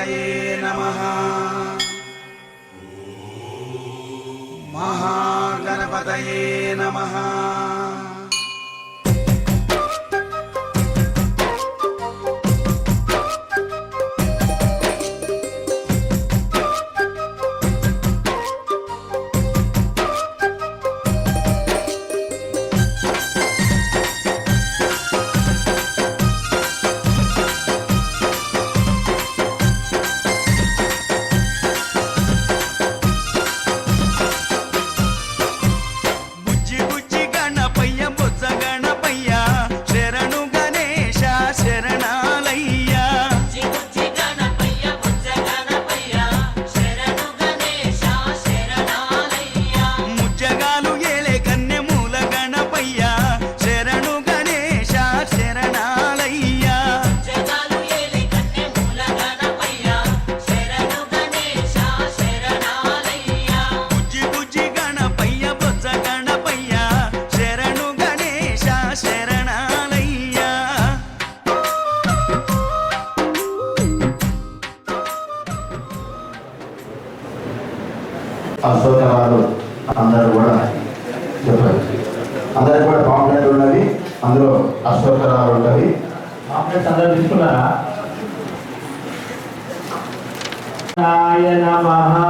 మహాగణపతయే నమ. మహాగణపతయే నమ. అశోకరాలు అందరూ కూడా చెప్పారు అందరికి కూడా పాంప్లెట్ ఉన్నది అందులో అశోకరాలు ఉన్నవి. పాంప్లెట్స్ అందరూ తీసుకున్నారా? నాయన మహా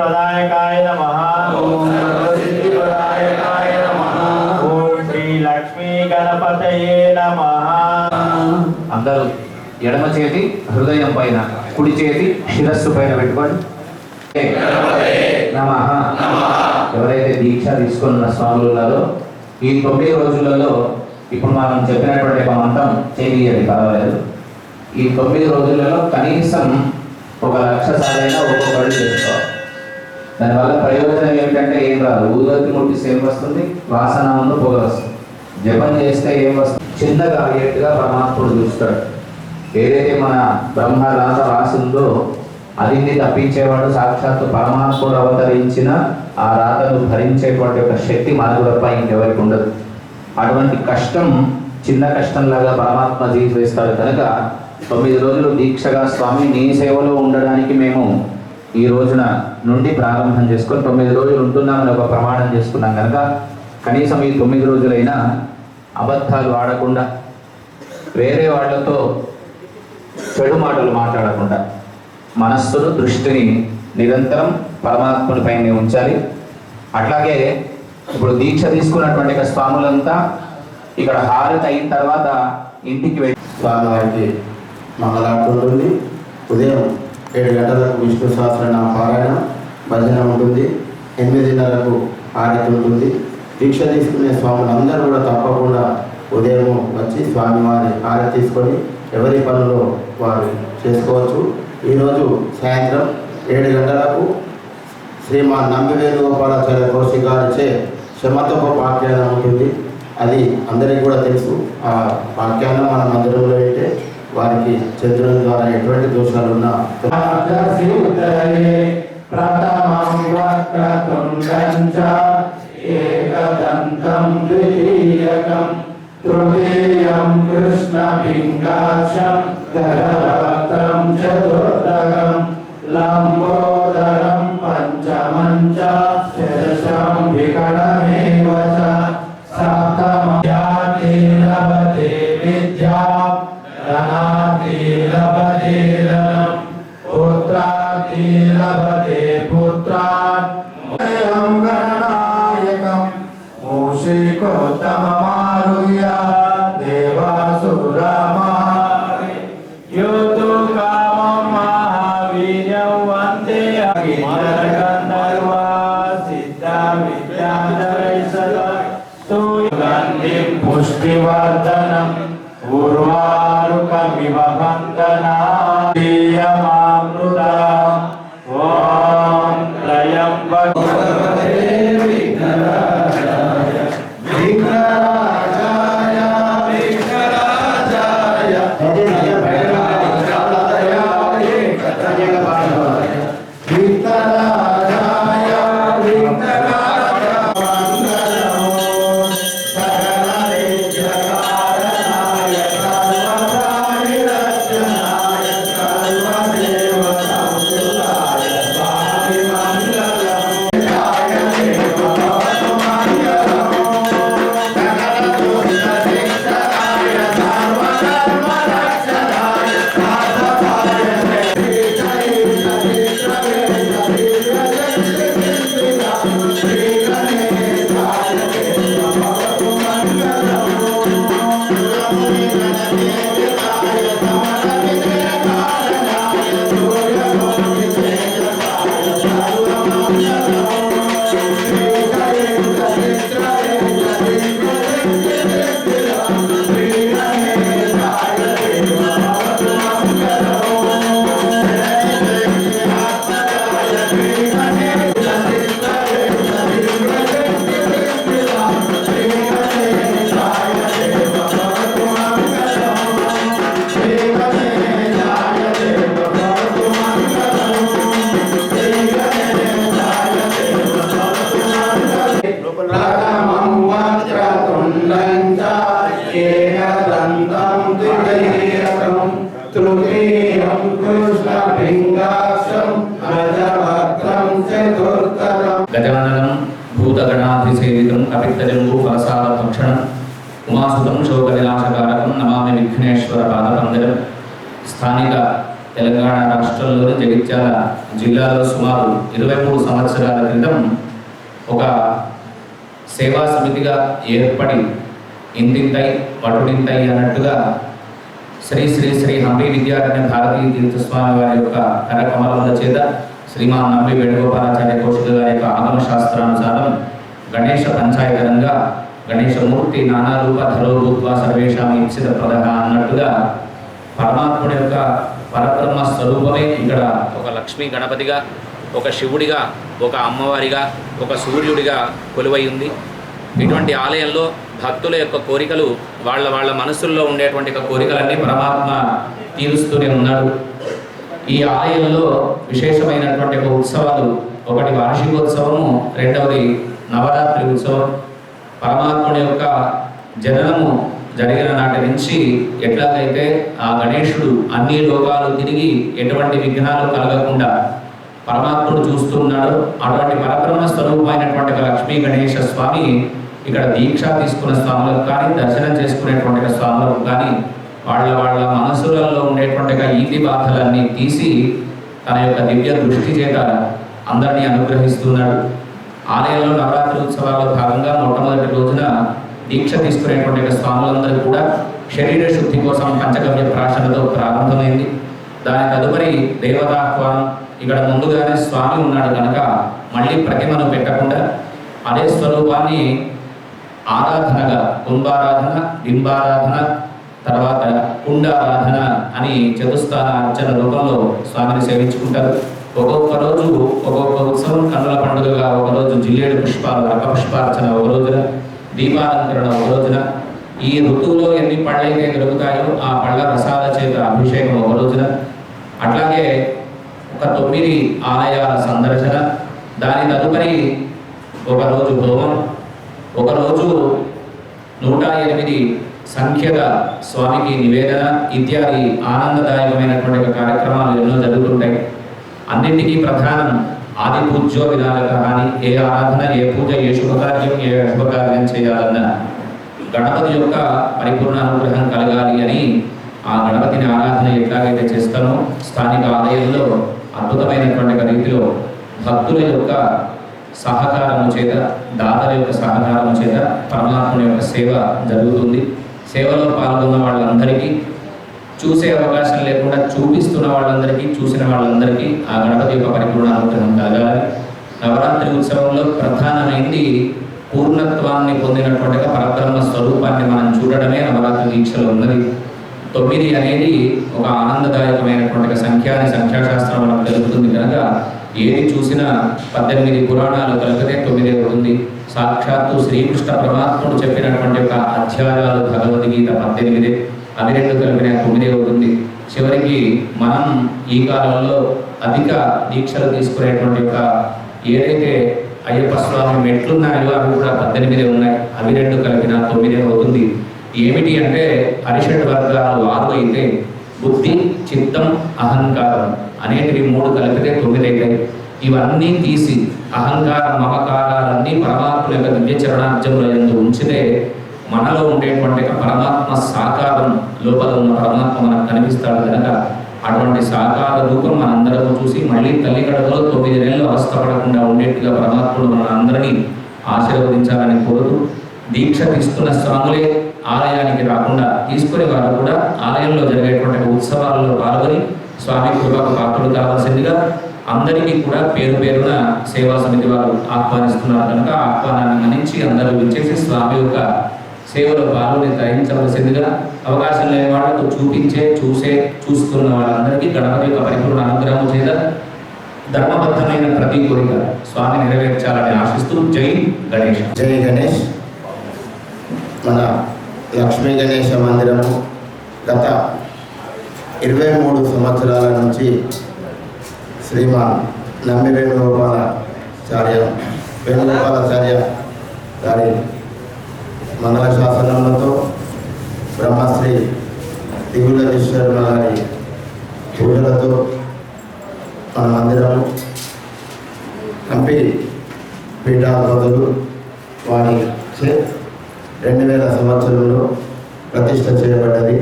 ప్రదాయకాయ నమ. ఓం శ్రీ లక్ష్మీ గణపతయే నమః. అందరూ ఎడమ చేతి హృదయం పైన కుడి చేతి శిరస్సు పైన పెట్టుకోండి. నమ. ఎవరైతే దీక్ష తీసుకున్న స్వాములు ఉన్నారో ఈ తొమ్మిది రోజులలో ఇప్పుడు మనం చెప్పినటువంటి మంత్రం చేయాలి పర్వాలేదు ఈ తొమ్మిది రోజులలో కనీసం ఒక లక్ష సారైనా ఒక్కొక్కటి చేసుకోవాలి. దానివల్ల ప్రయోజనం ఏమిటంటే ఏం రాదు. ఊదతి ముట్టిస్తే ఏం వస్తుంది? వాసన ఉన్న పొగ వస్తుంది జపం చేస్తే ఏం వస్తుంది? చిన్నగా అయ్యేట్టుగా పరమాత్ముడు చూస్తాడు. ఏదైతే మన బ్రహ్మ రాత రాసిందో అదిని తప్పించేవాడు సాక్షాత్తు పరమాత్ముడు అవతరించిన ఆ రాతను భరించేటువంటి ఒక శక్తి మనకు తప్ప ఇంకెవరికి ఉండదు. అటువంటి కష్టం చిన్న కష్టంలాగా పరమాత్మ తీసివేస్తాడు. కనుక తొమ్మిది రోజులు దీక్షగా స్వామి నీ సేవలో ఉండడానికి మేము ఈ రోజున నుండి ప్రారంభం చేసుకొని తొమ్మిది రోజులు ఉంటున్నామని ఒక ప్రమాణం చేసుకున్నాం కనుక కనీసం ఈ తొమ్మిది రోజులైనా అబద్ధాలు ఆడకుండా వేరే వాళ్ళతో చెడు మాటలు మాట్లాడకుండా మనస్సును దృష్టిని నిరంతరం పరమాత్ముని పైన ఉంచాలి. అట్లాగే ఇప్పుడు దీక్ష తీసుకున్నటువంటి స్వాములంతా ఇక్కడ హారతి అయిన తర్వాత ఇంటికి వెళ్ళి స్వామివారికి మంగళార్తి ఉదయం ఏడు గంటలకు విష్ణు సహస్రనామ పారాయణ. భజన ఉంటుంది. ఎనిమిదిన్నరకు ఆరతి ఉంటుంది. దీక్ష తీసుకునే స్వాములందరూ కూడా తప్పకుండా ఉదయం వచ్చి స్వామివారి ఆరతి తీసుకొని ఎవరి పనులు వారు చేసుకోవచ్చు. ఈరోజు సాయంత్రం ఏడు గంటలకు శ్రీమాన్ నంబివేణు గోపాలాచార్య కౌశిక్ గారిచే క్షమతోప పాఖ్యానం ఉంటుంది. అది అందరికీ కూడా తెలుసు. ఆ పాఖ్యానం మన మందిరంలో అయితే వారికి చంద్రుల ద్వారా ఎటువంటి దోషాలు ఉన్నా తృతీయం చతుర్థకం परिवर्तन ఉమాసుతం శోకవినాశకారకం నమామి విఘ్నేశ్వర పాదపందరం స్థానిక తెలంగాణ రాష్ట్రంలోని జగిత్యాల జిల్లాలో సుమారు ఇరవై మూడు సంవత్సరాల క్రితం ఒక సేవా సమితిగా ఏర్పడి ఇంతింతై పటుడింతై అన్నట్టుగా శ్రీ శ్రీ శ్రీ హంపి విద్యారణ్య భారతీ తీర్థస్వామి వారి యొక్క కరకమలముల చేత శ్రీమాన్ నంబి వేణుగోపాలాచార్య కౌశిక గారి యొక్క ఆగమ శాస్త్రానుసారం గణేష పంచాయతనంగా గణేశమూర్తి నానా రూప భూత్వా సర్వేషాం ఇప్సిత ప్రదహ అన్నట్టుగా పరమాత్ముడి యొక్క పరబ్రహ్మ స్వరూపమే ఇక్కడ ఒక లక్ష్మీ గణపతిగా ఒక శివుడిగా ఒక అమ్మవారిగా ఒక సూర్యుడిగా కొలువై ఉంది. ఇటువంటి ఆలయంలో భక్తుల యొక్క కోరికలు వాళ్ళ వాళ్ళ మనసుల్లో ఉండేటువంటి కోరికలన్నీ పరమాత్మ తీరుస్తూనే ఉన్నాడు. ఈ ఆలయంలో విశేషమైనటువంటి ఒక ఉత్సవాలు ఒకటి వార్షికోత్సవము రెండవది నవరాత్రి ఉత్సవం. పరమాత్ముడి యొక్క జననము జరిగిన నాటి నుంచి ఎట్లాగైతే ఆ గణేశుడు అన్ని లోకాలు తిరిగి ఎటువంటి విఘ్నాలు కలగకుండా పరమాత్ముడు చూస్తున్నాడు అటువంటి పరబ్రహ్మ స్వరూపమైనటువంటి లక్ష్మీ గణేశ స్వామి ఇక్కడ దీక్ష తీసుకున్న స్వాములకు కానీ దర్శనం చేసుకునేటువంటి స్వాములకు కానీ వాళ్ళ వాళ్ళ మనసులలో ఉండేటువంటి ఈతి బాధలన్నీ తీసి తన యొక్క దివ్య దృష్టి చేత అందరినీ అనుగ్రహిస్తున్నాడు. ఆలయంలో నవరాత్రి ఉత్సవాల్లో భాగంగా మొట్టమొదటి రోజున దీక్ష తీసుకునేటువంటి స్వాములందరూ కూడా శరీర శుద్ధి కోసం పంచగవ్య ప్రార్థనతో ప్రారంభమైంది. దాని తదుపరి దేవతాహ్వానం ఇక్కడ ముందుగానే స్వామి ఉన్నాడు కనుక మళ్ళీ ప్రతిమను పెట్టకుండా అదే స్వరూపాన్ని ఆరాధనగా కుంభారాధన బింబారాధన తర్వాత కుండారాధన అని చతుస్థాన అర్చన రూపంలో స్వామిని సేవించుకుంటారు. ఒక్కొక్క రోజు ఒక్కొక్క ఉత్సవం కన్నుల పండుగగా ఒక రోజు జిల్లేడు పుష్పాలు రక పుష్పార్చన ఒక రోజున దీపాలంకరణ ఒక రోజున ఈ ఋతువులో ఎన్ని పళ్ళైతే దొరుకుతాయో ఆ పళ్ళ రసాల చేత అభిషేకం ఒక రోజున అట్లాగే ఒక తొమ్మిది ఆలయాల సందర్శన దాని తదుపరి ఒకరోజు హోమం ఒకరోజు నూట ఎనిమిది సంఖ్యగా స్వామికి నివేదన ఇత్యాది ఆనందదాయకమైనటువంటి కార్యక్రమాలు ఎన్నో జరుగుతుంటాయి. అన్నింటికీ ప్రధానం ఆది పూజ్యో విధానక అని ఏ ఆరాధన ఏ పూజ ఏ శుభకార్యం ఏ శుభకార్యం చేయాలన్న గణపతి యొక్క పరిపూర్ణ అనుగ్రహం కలగాలి అని ఆ గణపతిని ఆరాధన ఎట్లాగైతే చేస్తానో స్థానిక ఆలయంలో అద్భుతమైనటువంటి రీతిలో భక్తుల యొక్క సహకారము చేత దాతల యొక్క సహకారము చేత పరమాత్మ యొక్క సేవ జరుగుతుంది. సేవలో పాల్గొన్న వాళ్ళందరికీ చూసే అవకాశం లేకుండా చూపిస్తున్న వాళ్ళందరికీ చూసిన వాళ్ళందరికీ ఆ గణపతి యొక్క పరిపూర్ణ అనుగ్రహం కలగాలి. నవరాత్రి ఉత్సవంలో ప్రధానమైంది పూర్ణత్వాన్ని పొందినటువంటి పరబ్రహ్మ స్వరూపాన్ని మనం చూడడమే నవరాత్రి దీక్షలో ఉన్నది. తొమ్మిది అనేది ఒక ఆనందదాయకమైనటువంటి ఒక సంఖ్య అని సంఖ్యాశాస్త్రం మనకు తెలుపుతుంది కనుక ఏది చూసినా పద్దెనిమిది పురాణాలు కలిపితే తొమ్మిది ఉంది. సాక్షాత్తు శ్రీకృష్ణ పరమాత్ముడు చెప్పినటువంటి ఒక అధ్యాయాలు భగవద్గీత పద్దెనిమిది. అవి రెండు కలిపిన తొమ్మిది అవుతుంది చివరికి మనం ఈ కాలంలో అధిక దీక్షలు తీసుకునేటువంటి ఒక ఏదైతే అయ్యప్ప స్వామి మెట్లున్నాయో అవి కూడా పద్దెనిమిది ఉన్నాయి. అవి రెండు కలిపిన తొమ్మిది అవుతుంది. ఏమిటి అంటే అరిషడ్ వర్గాలు ఆరు అయితే బుద్ధి చిత్తం అహంకారం అనేటివి మూడు కలిపితే తొమ్మిది అవుతాయి. ఇవన్నీ తీసి అహంకార మమకారాలన్నీ పరమాత్మ యొక్క దివ్య చరణార్జముల ఎందు ఉంచితే మనలో ఉండేటువంటి పరమాత్మ సాకారం లోపల ఉన్న పరమాత్మ మనకు కనిపిస్తాడు కనుక అటువంటి సాకార రూపం మనందరం చూసి మళ్ళీ తల్లి గడపలో తొమ్మిది నెలలు అవస్థపడకుండా ఉండేట్టుగా పరమాత్ముడు మన అందరినీ ఆశీర్వదించాలని కోరుతూ దీక్ష తీసుకున్న స్వాములే ఆలయానికి రాకుండా తీసుకునే వారు కూడా ఆలయంలో జరిగేటువంటి ఉత్సవాలలో పాల్గొని స్వామి కృపకు పాత్రలు కావాల్సిందిగా అందరికీ కూడా పేరు పేరున సేవా సమితి వారు ఆహ్వానిస్తున్నారు. కనుక ఆహ్వానాన్ని మన్నించి అందరూ విచ్చేసి స్వామి యొక్క సేవలో పాల్గొని గ్రహించవలసిందిగా అవకాశం లేని వాళ్ళకు చూపించే చూసే చూస్తున్న వాళ్ళందరికీ గణపతి యొక్క పరిపూర్ణ అనుగ్రహం చేత ధర్మబద్ధమైన ప్రతి కోరిక స్వామి నెరవేర్చాలని ఆశిస్తూ జై గణేష్. జై గణేష్. మన లక్ష్మీ గణేష మందిరము గత ఇరవై మూడు సంవత్సరాల నుంచి శ్రీమాన్ నమ్మి వేణుగోపాలాచార్య వేణుగోపాలాచార్య గారి మంగళ శాసనములతో బ్రహ్మశ్రీ దిగుల విశ్వరమ గారి పూజలతో మన మందిరము కంపి పీఠాధిపతులు వారి చే రెండు వేల సంవత్సరంలో ప్రతిష్ట చేయబడ్డది.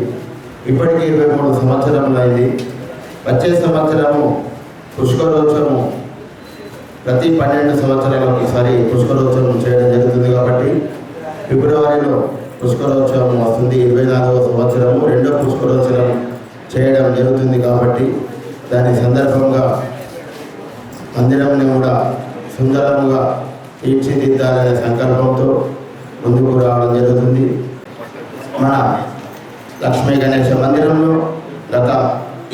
ఇప్పటికీ ఇరవై మూడు సంవత్సరములైంది. అయింది వచ్చే సంవత్సరము పుష్కరోత్సవము. ప్రతి పన్నెండు సంవత్సరాలకు ఒకసారి పుష్కరోత్సవం చేయడం జరుగుతుంది కాబట్టి ఫిబ్రవరిలో పుష్కరోత్సవం వస్తుంది. ఇరవై నాలుగవ సంవత్సరము రెండో పుష్కరోత్సవం చేయడం జరుగుతుంది కాబట్టి దాని సందర్భంగా మందిరంని కూడా సుందరముగా తీర్చిదిద్దాలనే సంకల్పంతో ముందుకు రావడం జరుగుతుంది. మన లక్ష్మీ గణేష మందిరంలో గత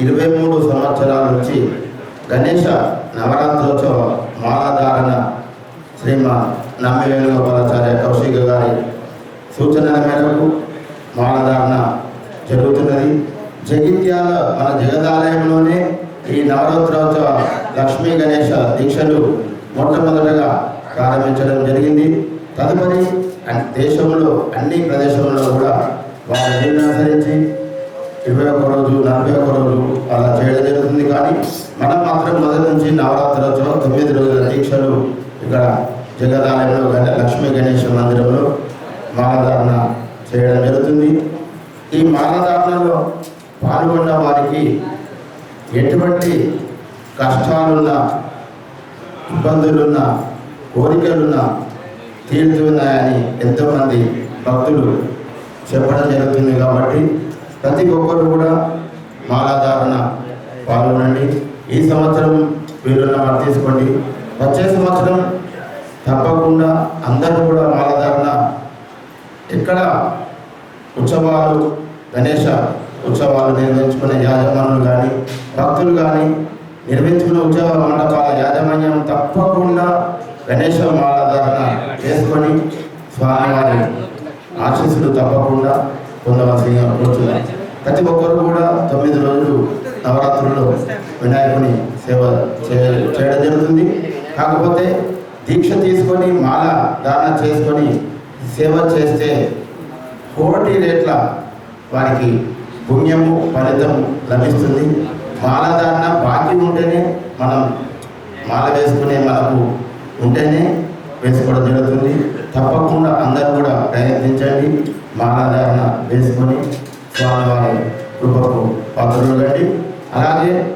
ఇరవై మూడు సంవత్సరాల నుంచి గణేష నవరాత్రోత్సవ మాలాధారణ శ్రీమాన్ నమ్మి గోపాలాచార్య కౌశిక గారి సూచనల మేరకు మానధారణ జరుగుతున్నది. జగిత్యాల మన జగదాలయంలోనే ఈ నవరాత్రోత్సవ లక్ష్మీ గణేష దీక్షలు మొట్టమొదటగా ప్రారంభించడం జరిగింది. తదుపరి దేశంలో అన్ని ప్రదేశంలో కూడా వారిని అనుసరించి ఇరవై ఒక్క రోజు నలభై ఒక్క రోజు అలా చేయడం జరుగుతుంది. కానీ మనం మాత్రం మొదటి నుంచి నవరాత్రోత్సవం తొమ్మిది రోజుల దీక్షలు ఇక్కడ జగదాలయంలో లక్ష్మీ గణేష మందిరంలో మాలధారణ చేయడం జరుగుతుంది. ఈ మాలధారణలో పాల్గొన్న వారికి ఎటువంటి కష్టాలున్నా ఇబ్బందులున్నా కోరికలున్నా తీరుతున్నాయని ఎంతోమంది భక్తులు చెప్పడం జరుగుతుంది కాబట్టి ప్రతి ఒక్కరు కూడా మాలాధారణ పాల్గొనండి. ఈ సంవత్సరం వీరున్న వారు తీసుకోండి. వచ్చే సంవత్సరం తప్పకుండా అందరూ కూడా మాలధారణ ఎక్కడ ఉత్సవాలు గణేష ఉత్సవాలు నిర్వహించుకునే యాజమానులు కానీ భక్తులు కానీ నిర్వహించుకునే ఉత్సవ మండపాల యాజమాన్యం తప్పకుండా గణేష మాలధారణ చేసుకొని స్వామివారి ఆశీస్సులు తప్పకుండా పొందవలసిందిగా కోరుతున్నాను ప్రతి ఒక్కరు కూడా తొమ్మిది రోజులు నవరాత్రుల్లో వినాయకుని సేవ చేయడం జరుగుతుంది. కాకపోతే దీక్ష తీసుకొని మాల దానం చేసుకొని సేవ చేస్తే కోటి రేట్ల వారికి పుణ్యము ఫలితం లభిస్తుంది. మాలధారణ బాకీ ఉంటేనే మనం మాల వేసుకునే మనకు ఉంటేనే వేసుకోవడం జరుగుతుంది. తప్పకుండా అందరూ కూడా ప్రయత్నించండి. మాలాధారణ వేసుకొని స్వామివారి కృపకు పాత్రలు అలాగే